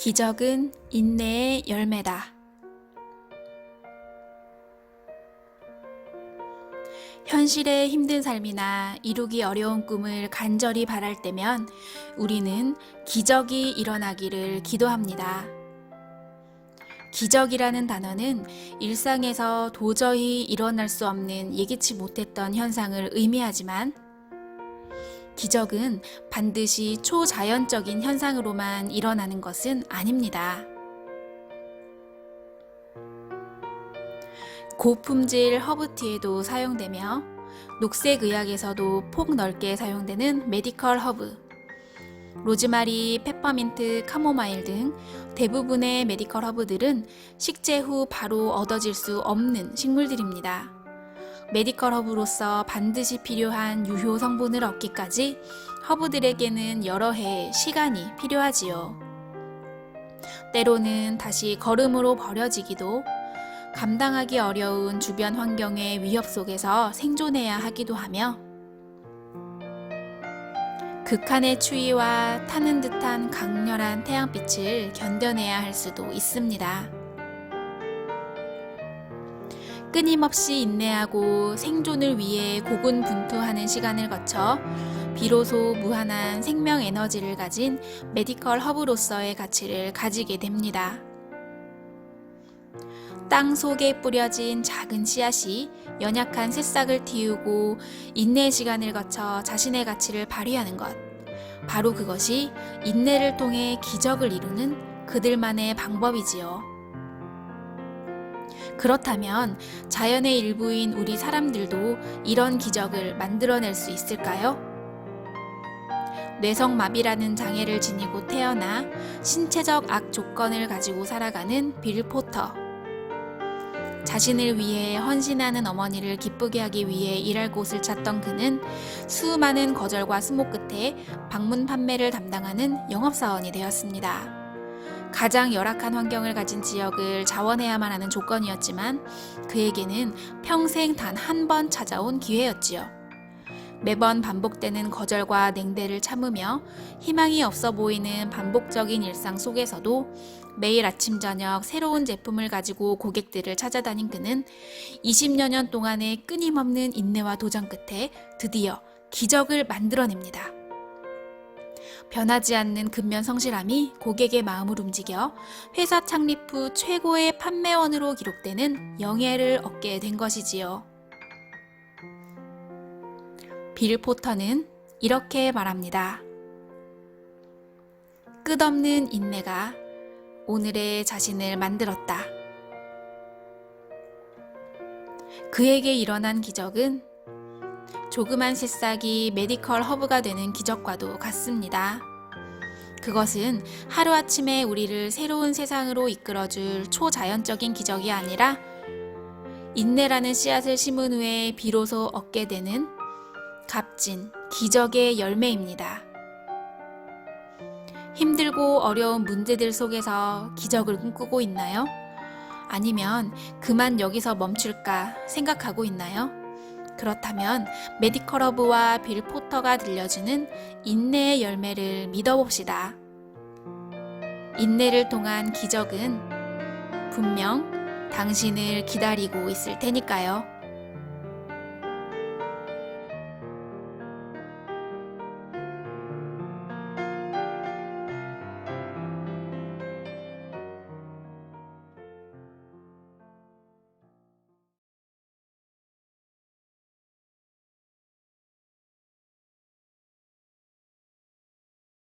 기적은 인내의 열매다. 현실의 힘든 삶이나 이루기 어려운 꿈을 간절히 바랄 때면 우리는 기적이 일어나기를 기도합니다. 기적이라는 단어는 일상에서 도저히 일어날 수 없는 예기치 못했던 현상을 의미하지만 기적은 반드시 초자연적인 현상으로만 일어나는 것은 아닙니다. 고품질 허브티에도 사용되며 녹색 의학에서도 폭넓게 사용되는 메디컬 허브, 로즈마리, 페퍼민트, 카모마일 등 대부분의 메디컬 허브들은 식재 후 바로 얻어질 수 없는 식물들입니다. 메디컬 허브로서 반드시 필요한 유효 성분을 얻기까지 허브들에게는 여러 해의 시간이 필요하지요. 때로는 다시 걸음으로 버려지기도 감당하기 어려운 주변 환경의 위협 속에서 생존해야 하기도 하며 극한의 추위와 타는 듯한 강렬한 태양빛을 견뎌내야 할 수도 있습니다. 끊임없이 인내하고 생존을 위해 고군분투하는 시간을 거쳐 비로소 무한한 생명 에너지를 가진 메디컬 허브로서의 가치를 가지게 됩니다. 땅 속에 뿌려진 작은 씨앗이 연약한 새싹을 틔우고 인내의 시간을 거쳐 자신의 가치를 발휘하는 것. 바로 그것이 인내를 통해 기적을 이루는 그들만의 방법이지요. 그렇다면 자연의 일부인 우리 사람들도 이런 기적을 만들어낼 수 있을까요? 뇌성마비라는 장애를 지니고 태어나 신체적 악 조건을 가지고 살아가는 빌 포터. 자신을 위해 헌신하는 어머니를 기쁘게 하기 위해 일할 곳을 찾던 그는 수많은 거절과 수모 끝에 방문 판매를 담당하는 영업사원이 되었습니다. 가장 열악한 환경을 가진 지역을 자원해야만 하는 조건이었지만 그에게는 평생 단 한 번 찾아온 기회였지요. 매번 반복되는 거절과 냉대를 참으며 희망이 없어 보이는 반복적인 일상 속에서도 매일 아침 저녁 새로운 제품을 가지고 고객들을 찾아다닌 그는 20여 년 동안의 끊임없는 인내와 도전 끝에 드디어 기적을 만들어냅니다. 변하지 않는 근면 성실함이 고객의 마음을 움직여 회사 창립 후 최고의 판매원으로 기록되는 영예를 얻게 된 것이지요. 빌 포터는 이렇게 말합니다. 끝없는 인내가 오늘의 자신을 만들었다. 그에게 일어난 기적은 조그만 새싹이 메디컬 허브가 되는 기적과도 같습니다. 그것은 하루아침에 우리를 새로운 세상으로 이끌어줄 초자연적인 기적이 아니라 인내라는 씨앗을 심은 후에 비로소 얻게 되는 값진 기적의 열매입니다. 힘들고 어려운 문제들 속에서 기적을 꿈꾸고 있나요? 아니면 그만 여기서 멈출까 생각하고 있나요? 그렇다면 메디컬 허브와 빌 포터가 들려주는 인내의 열매를 믿어봅시다. 인내를 통한 기적은 분명 당신을 기다리고 있을 테니까요.